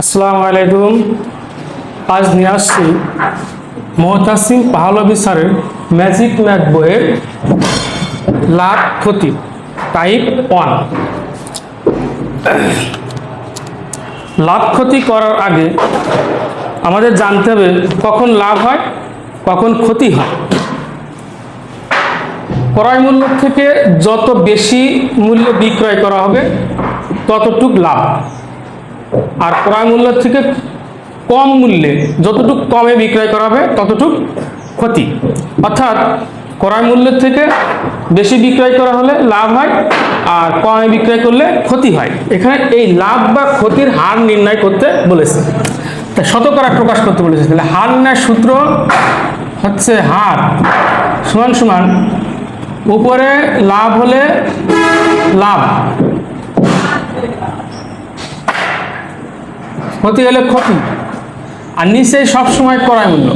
আসসালামু আলাইকুম। আজ নিয়ে আসছি মোহতাসিম পাহলবি স্যারের ম্যাজিক ম্যাথ বইয়ের লাভ ক্ষতি, টাইপ ওয়ান। লাভ ক্ষতি করার আগে আমাদের জানতে হবে কখন লাভ হয়, কখন ক্ষতি হয়। ক্রয় মূল্য থেকে যত বেশি মূল্য বিক্রয় করা হবে, ততটুক লাভ। আর ক্রয় মূল্যের থেকে কম মূল্যে যতটুক কমে বিক্রয় করা হবে, ততটুক ক্ষতি। অর্থাৎ ক্রয় মূল্যের থেকে বেশি বিক্রয় করা হলে লাভ হয় আর কমে বিক্রয় করলে ক্ষতি হয়। এখানে এই লাভ বা ক্ষতির হার নির্ণয় করতে বলেছে। তা শতকরা প্রকাশ করতে বলেছে। তাহলে হার নির্ণয়ের সূত্র হচ্ছে হার। সমান সমান, উপরে লাভ হলে লাভ। ক্ষতি হলে ক্ষতি। আর নিচেই সবসময় ক্রয় মূল্য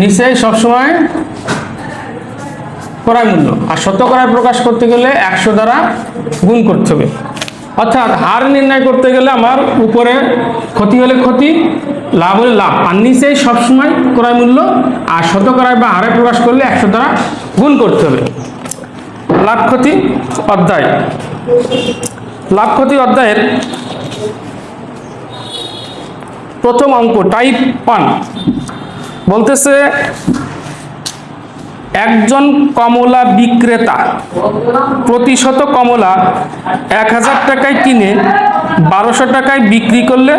নিচেই সবসময় ক্রয় মূল্য আর শতকরায় প্রকাশ করতে গেলে একশো দ্বারা গুণ করতে হবে। অর্থাৎ হার নির্ণয় করতে গেলে আমার উপরে ক্ষতি হলে ক্ষতি, লাভ হলে লাভ। আর নিচেই সবসময় ক্রয় মূল্য আর শতকরায় বা হারে প্রকাশ করলে একশো দ্বারা গুণ করতে হবে। লাভ ক্ষতি অধ্যায়। লাভ ক্ষতি অধ্যায়ের প্রথম অঙ্ক টাইপ ওয়ান বলতেছে, একজন কমলা বিক্রেতা প্রতিশত কমলা এক হাজার টাকায় কিনে বারোশো টাকায় বিক্রি করলে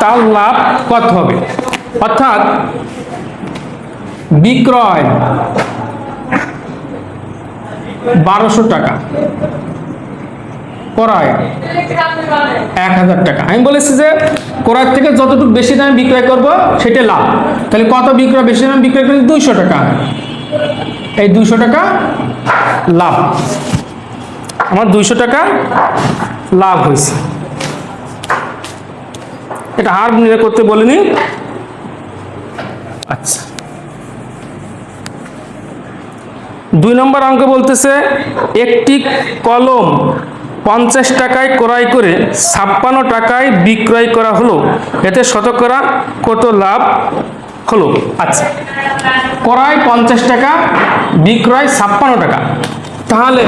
তার লাভ কত হবে? অর্থাৎ বিক্রয় বারোশো টাকা। ক্রয় এক হাজার টাকা। আমি বলেছি যে থেকে বেশি দামে বিক্রয় লাভ। তাহলে কত বিক্রয় বেশি দামে বিক্রয় করি দুইশো টাকা? এই দুইশো টাকা লাভ। আমার দুইশো টাকা লাভ হয়েছে। এটা হার করতে বলিনি। আচ্ছা। দুই নম্বর অঙ্ক বলতেছে, একটি কলম পঞ্চাশ টাকায় ক্রয় করে ছাপ্পান্ন টাকায় বিক্রয় করা হলো। এতে শতকরা কত লাভ হলো? আচ্ছা। ক্রয় পঞ্চাশ টাকা, বিক্রয় ছাপ্পান্ন টাকা। তাহলে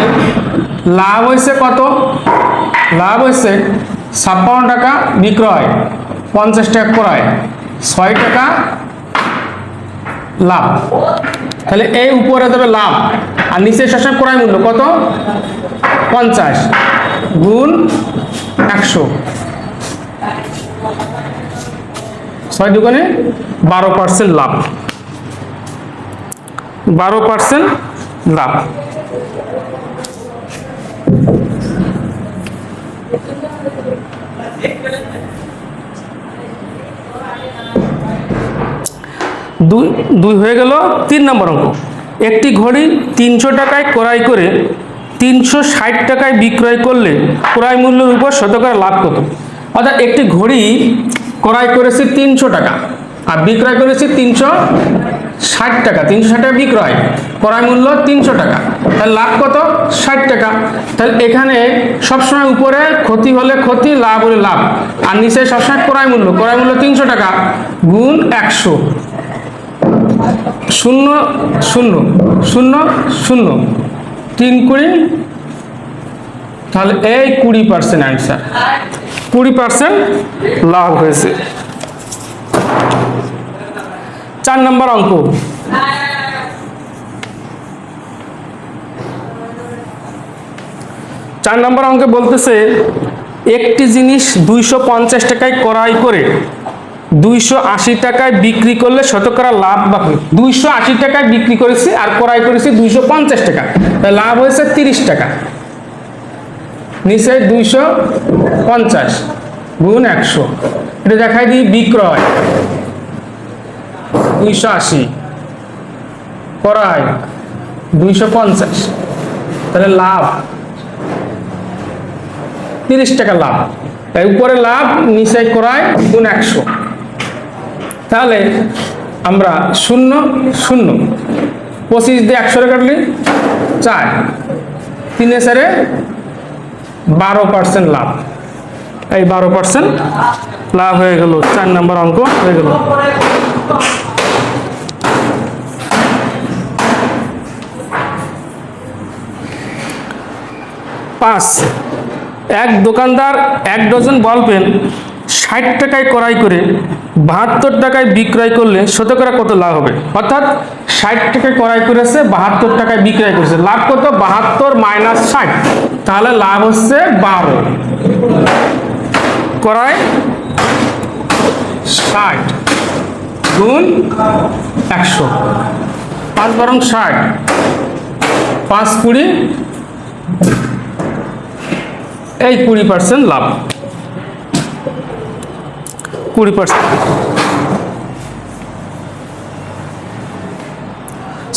লাভ হয়েছে কত? লাভ হয়েছে ছাপ্পান্ন টাকা বিক্রয়, পঞ্চাশ টাকা ক্রয়, ছয় টাকা লাভ। তাহলে এই উপরে দেবে লাভ। আর নিচে সবসময় ক্রয় মূল্য কত? পঞ্চাশ। গুণ একশো। ছয় দোকানে বারো পার্সেন্ট লাভ। বারো পার্সেন্ট লাভ। দুই দুই হয়ে গেল তিন নম্বর অঙ্ক। একটি ঘড়ি তিনশো টাকায় ক্রয় করে তিনশো ষাট টাকায় বিক্রয় করলে ক্রয় মূল্যের উপর শতকরা লাভ কত? অর্থাৎ একটি ঘড়ি ক্রয় করেছি তিনশো টাকা, আর বিক্রয় করেছি তিনশো ষাট টাকা। তিনশো ষাট টাকা বিক্রয়, ক্রয় মূল্য তিনশো টাকা। তাহলে লাভ কত? ষাট টাকা। তাহলে এখানে সবসময় উপরে ক্ষতি হলে ক্ষতি, লাভ হলে লাভ, আর নিচে সবসময় ক্রয় মূল্য। ক্রয় মূল্য তিনশো টাকা গুণ একশো। শূন্য শূন্য শূন্য শূন্য। তিন কুড়ি, তাহলে এই কুড়ি পার্সেন্ট অ্যান্সার কুড়ি পার্সেন্ট লাভ হয়েছে। চার নম্বর অঙ্ক। চার নম্বর অঙ্কে বলতেছে, একটি জিনিস দুইশো পঞ্চাশ টাকায় ক্রয় করে দুইশো আশি টাকায় বিক্রি করলে শতকরা লাভ বা দুইশো আশি টাকায় বিক্রি করেছি আর ক্রয় করেছি দুইশো পঞ্চাশ টাকা। তাই লাভ হয়েছে তিরিশ টাকা। নিচে দুইশো পঞ্চাশ গুণ একশো। এটা দেখাই দিই বিক্রয়। দুইশো আশি। ক্রয়, দুইশো পঞ্চাশ। তাহলে লাভ। তিরিশ টাকা লাভ। তাই উপরে লাভ, নিচে ক্রয়, গুণ একশো। তাহলে আমরা শূন্য শূন্য। পঁচিশ দিয়ে একশো কাটলি চার। তিনে চারে বারো পার্সেন্ট লাভ। এই বারো পার্সেন্ট লাভ হয়ে গেল, চার নম্বর অঙ্ক হয়ে গেল। পাঁচ। এক দোকানদার এক ডজন বল পেন। ষাট টাকায় ক্রয় করে বাহাত্তর টাকায় বিক্রয় করলে শতকরা কত লাভ হবে? অর্থাৎ ষাট টাকায় ক্রয় করেছে, বাহাত্তর টাকায় বিক্রয় করেছে। লাভ কত? বাহাত্তর মাইনাস ষাট। তাহলে লাভ হচ্ছে বারো। ক্রয় ষাট গুণ একশো। পাঁচ বরং ষাট। পাঁচ কুড়ি, এই কুড়ি পার্সেন্ট লাভ। কুড়ি পার্সেন্ট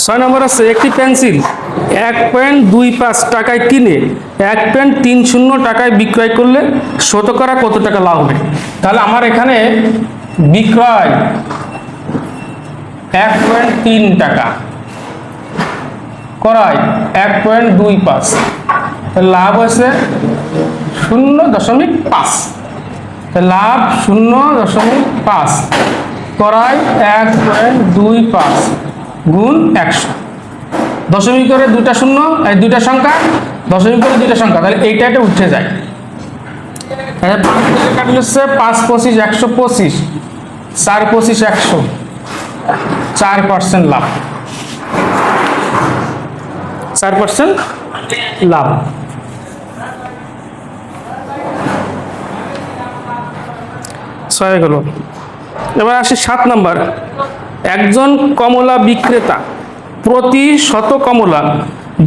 ছয় নম্বর আছে, একটি পেন্সিল এক পয়েন্ট দুই পাঁচ টাকায় কিনে এক পয়েন্ট তিন শূন্য টাকায় বিক্রয় করলে শতকরা কত টাকা লাভ হবে? তাহলে আমার এখানে বিক্রয় এক পয়েন্ট তিন টাকা, করায় এক পয়েন্ট দুই পাঁচ লাভ হয়েছে শূন্য দশমিক পাঁচ। লাভ শূন্য দশমিক পাঁচ। করায় এক পয়েন্ট দুই পাঁচ গুণ একশো। দশমিক করে দুটা শূন্য, এই দুইটা সংখ্যা, দশমিক করে দুইটা সংখ্যা, তাহলে এইটা এটা উঠে যায়। তাহলে পাঁচ কাটলে হচ্ছে পাঁচ পঁচিশ, একশো পঁচিশ, চার পঁচিশ, একশো, চার পার্সেন্ট লাভ। চার পার্সেন্ট লাভ। ছয় গেল। এবার আসি সাত নাম্বার। একজন কমলা বিক্রেতা প্রতি শত কমলা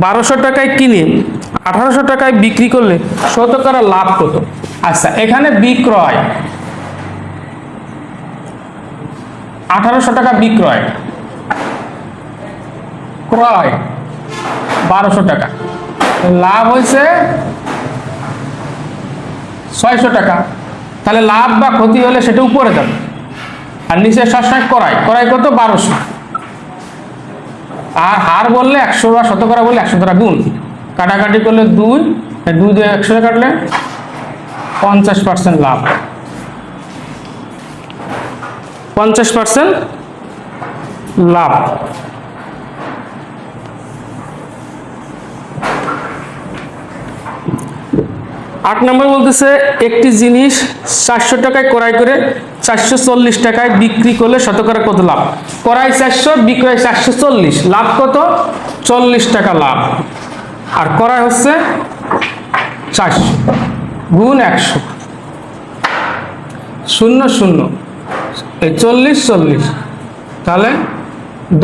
বারোশো টাকায় কিনে আঠারোশো টাকায় বিক্রি করলে শতকরা লাভ কত আচ্ছা এখানে বিক্রয়। আঠারোশো টাকা বিক্রয়। ক্রয় বারোশো টাকা। লাভ হয়েছে ছয়শো টাকা। তাহলে লাভ বা ক্ষতি হলে সেটা উপরে যাবে। আর নিচে সবসময় করাই। করাই কত? বারোশো। আর হার বললে একশো বা শতকরা বললে একশো টাকা গুণ। কাটাকাটি করলে দুই দুই দুই একশো কাটলে পঞ্চাশ পার্সেন্ট লাভ। পঞ্চাশ পার্সেন্ট লাভ। আট নম্বর বলতেছে, একটি জিনিস চারশো টাকায় ক্রয় করে চারশো চল্লিশ টাকায় বিক্রি করলে শতকরা কত লাভ? ক্রয় চারশো, বিক্রয় চারশো চল্লিশ। লাভ কত? চল্লিশ টাকা লাভ। আর ক্রয় হচ্ছে চারশো। গুণ একশো। শূন্য শূন্য। এই চল্লিশ চল্লিশ। তাহলে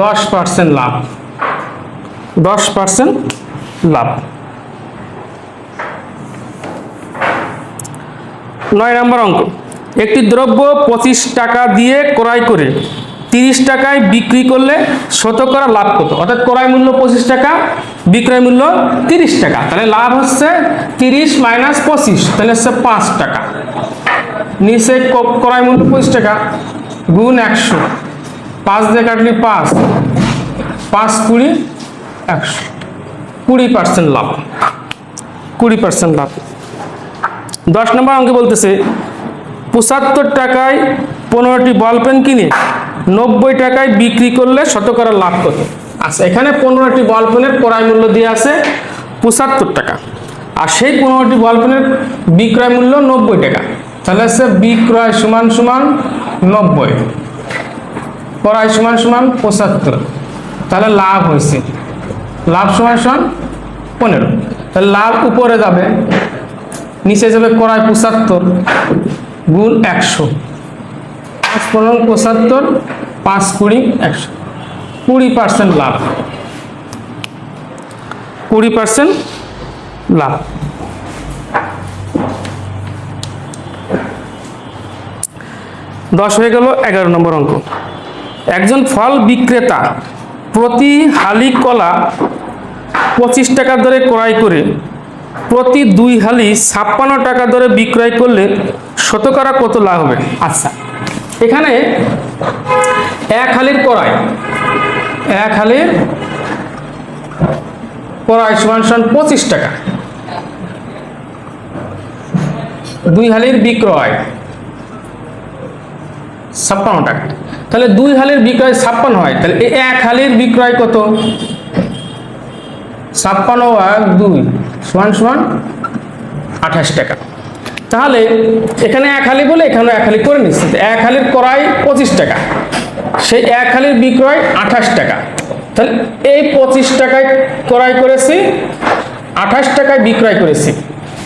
দশ পার্সেন্ট লাভ। দশ পার্সেন্ট লাভ। নয় নম্বর অঙ্ক। একটি দ্রব্য পঁচিশ টাকা দিয়ে ক্রয় করে তিরিশ টাকায় বিক্রি করলে শতকরা লাভ কত? অর্থাৎ ক্রয় মূল্য পঁচিশ টাকা, বিক্রয় মূল্য তিরিশ টাকা। তাহলে লাভ হচ্ছে তিরিশ মাইনাস পঁচিশ, তাহলে হচ্ছে পাঁচ টাকা। নিচে ক্রয় মূল্য পঁচিশ টাকা, গুণ একশো। পাঁচ দিয়ে কাটলি পাঁচ পাঁচ কুড়ি একশো। কুড়ি পার্সেন্ট লাভ। কুড়ি পার্সেন্ট লাভ। দশ নম্বর অঙ্কে বলতেছে, পঁচাত্তর টাকায় পনেরোটি বল পেন কিনে নব্বই টাকায় বিক্রি করলে শতকরা লাভ কত? আচ্ছা এখানে পনেরোটি বল পেনের ক্রয় মূল্য দিয়ে আছে পঁচাত্তর টাকা। আর সেই পনেরোটি বল পেনের বিক্রয় মূল্য নব্বই টাকা। তাহলে হচ্ছে বিক্রয় সমান সমান নব্বই। ক্রয় সমান সমান পঁচাত্তর। তাহলে লাভ হয়েছে। লাভ সমান সমান পনেরো। তাহলে লাভ উপরে যাবে নিচে যাবে কড়াই পঁচাত্তর, গুণ একশো। পাঁচ পনেরো পঁচাত্তর, পাঁচ কুড়ি একশো। কুড়ি পার্সেন্ট লাভ। কুড়ি পার্সেন্ট লাভ। দশ হয়ে গেল এগারো নম্বর অঙ্ক। একজন ফল বিক্রেতা প্রতি হালি কলা পঁচিশ টাকা দরে ক্রয় করে প্রতি দুই হালি ছাপ্পান্ন টাকা দরে বিক্রয় করলে শতকরা কত লাভ হবে? আচ্ছা এখানে এক হালির কড়াই এক হালির কড়াই সমান সমান পঁচিশ টাকা। দুই হালির বিক্রয় ছাপ্পান্ন টাকা। তাহলে দুই হালির বিক্রয় ছাপ্পান্ন হয়। তাহলে এক হালির বিক্রয় কত? ছাপ্পান্ন এক দুই। সমান সমান আঠাশ টাকা। তাহলে এখানে এক হালি বলে এখানে এক হালি করে নিচ্ছে। এক হালির ক্রয় পঁচিশ টাকা, সেই এক হালির বিক্রয় আঠাশ টাকা। তাহলে এই পঁচিশ টাকায় ক্রয় করেছি, আঠাশ টাকায় বিক্রয় করেছি।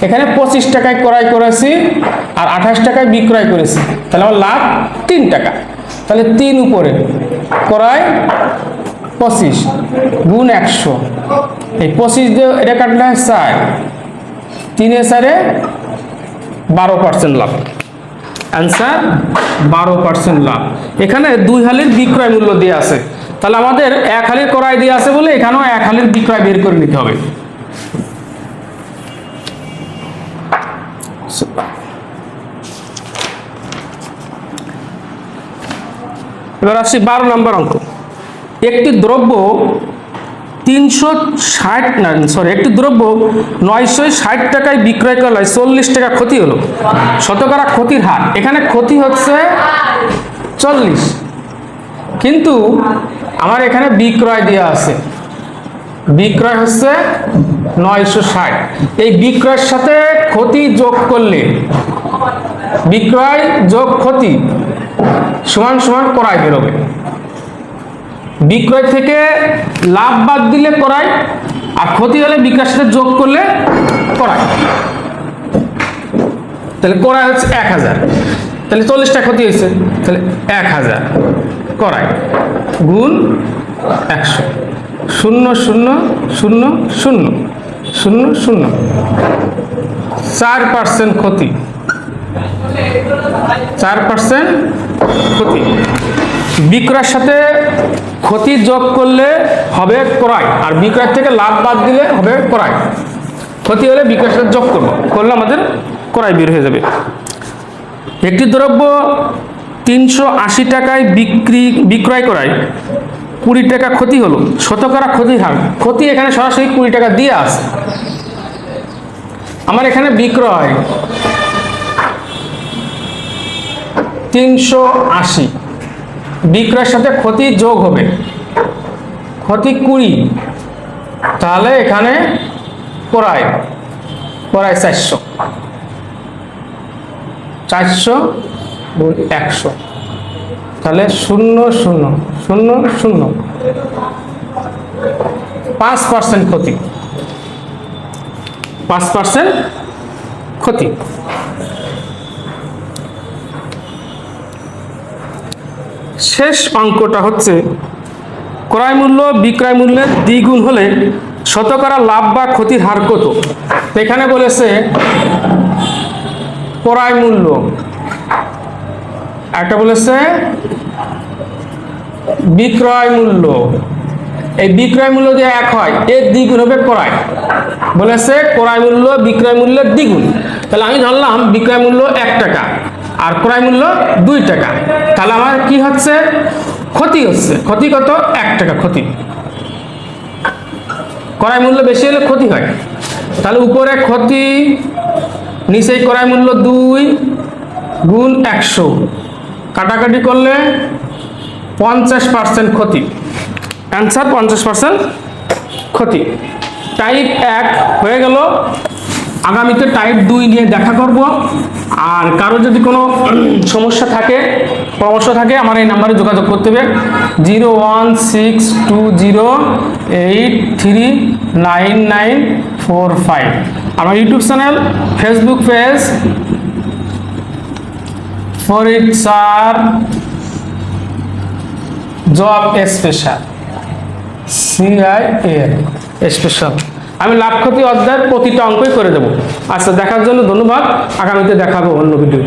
এখানে পঁচিশ টাকায় ক্রয় করেছি আর আঠাশ টাকায় বিক্রয় করেছি। তাহলে আমার লাভ তিন টাকা। তাহলে তিন উপরে ক্রয় পঁচিশ, গুণ একশো। এই পঁচিশ দিয়ে এটা কাটলে চার। তিনে চারে বারো পার্সেন্ট লাভ। অ্যান্সার বারো পার্সেন্ট লাভ। এখানে দুই হালির বিক্রয় মূল্য দিয়ে আছে। তাহলে আমাদের এক হালির ক্রয় দিয়ে আছে বলে এখানেও এক হালির বিক্রয় বের করে নিতে হবে। এবার আসছি বারো নম্বর অঙ্ক। একটি দ্রব্য তিনশো ষাট না সরি একটি দ্রব্য নয়শো ষাট টাকায় বিক্রয় করলে চল্লিশ টাকা ক্ষতি হলো। শতকরা ক্ষতির হার। এখানে ক্ষতি হচ্ছে চল্লিশ। কিন্তু আমার এখানে বিক্রয় দেওয়া আছে। বিক্রয় হচ্ছে নয়শো ষাট। এই বিক্রয়ের সাথে ক্ষতি যোগ করলে, বিক্রয় যোগ ক্ষতি সমান সমান করাই বেরোবে। বিক্রয় থেকে লাভ বাদ দিলে করায়, আর ক্ষতি হলে বিক্রয়ের সাথে যোগ করলে করায়। তাহলে করাই হচ্ছে এক হাজার। তাহলে চল্লিশটা ক্ষতি হয়েছে, তাহলে এক হাজার। করায় গুণ একশো। শূন্য শূন্য শূন্য শূন্য শূন্য শূন্য। চার পার্সেন্ট ক্ষতি। চার পার্সেন্ট ক্ষতি। বিক্রয়ের সাথে ক্ষতি যোগ করলে হবে ক্রয়, আর বিক্রয় থেকে লাভ বাদ দিলে হবে ক্রয়। ক্ষতি হলে বিক্রয়ের সাথে যোগ করব, করলে আমাদের ক্রয় বের হয়ে যাবে। একটি দ্রব্য তিনশো আশি টাকায় বিক্রি, বিক্রয় করায় কুড়ি টাকা ক্ষতি হলো, শতকরা ক্ষতি হার, ক্ষতি এখানে সরাসরি কুড়ি টাকা দিয়ে আছে আমার এখানে বিক্রয় তিনশো আশি। বিক্রয়ের সাথে ক্ষতি যোগ হবে। ক্ষতি কুড়ি। তাহলে এখানে পড়ায় পড়ায় চারশো। চারশো একশো। তাহলে শূন্য শূন্য শূন্য শূন্য। পাঁচ পার্সেন্ট ক্ষতি। পাঁচ পার্সেন্ট ক্ষতি। শেষ অঙ্কটা হচ্ছে, ক্রয় মূল্য, বিক্রয় মূল্যের দ্বিগুণ হলে শতকরা লাভ বা ক্ষতির হার কত? এখানে বলেছে, ক্রয় মূল্য। একটা বলেছে, বিক্রয় মূল্য। এই বিক্রয় মূল্য দিয়ে এক হয়, এর দ্বিগুণ হবে ক্রয়। বলেছে, ক্রয় মূল্য, বিক্রয় মূল্যের দ্বিগুণ। তাহলে আমি ধরলাম বিক্রয় মূল্য এক টাকা। আর ক্রয় মূল্য দুই টাকা। তাহলে আমার কি হচ্ছে? ক্ষতি হচ্ছে। ক্ষতি কত? এক টাকা ক্ষতি। ক্রয় মূল্য বেশি হলে ক্ষতি হয়। তাহলে উপরে ক্ষতি নিচে ক্রয় মূল্য দুই গুণ একশো। কাটাকাটি করলে পঞ্চাশ পার্সেন্ট ক্ষতি। অ্যান্সার পঞ্চাশ পার্সেন্ট ক্ষতি। টাইপ এক হয়ে গেল। আগামীতে টাইপ দুই নিয়ে দেখা করব। আর কারও যদি কোনো সমস্যা থাকে, পরামর্শ থাকে, আমার এই নাম্বারে যোগাযোগ করতে হবে। Zero one six two zero eight three nine nine four five. আমার YouTube channel, Facebook page Farid sir job special CI এর স্পেশাল। আমি লাভ ক্ষতি অধ্যায়ের প্রতিটা অঙ্কই করে দেবো। আচ্ছা দেখার জন্য ধন্যবাদ। আগামীতে দেখাবো অন্য ভিডিও।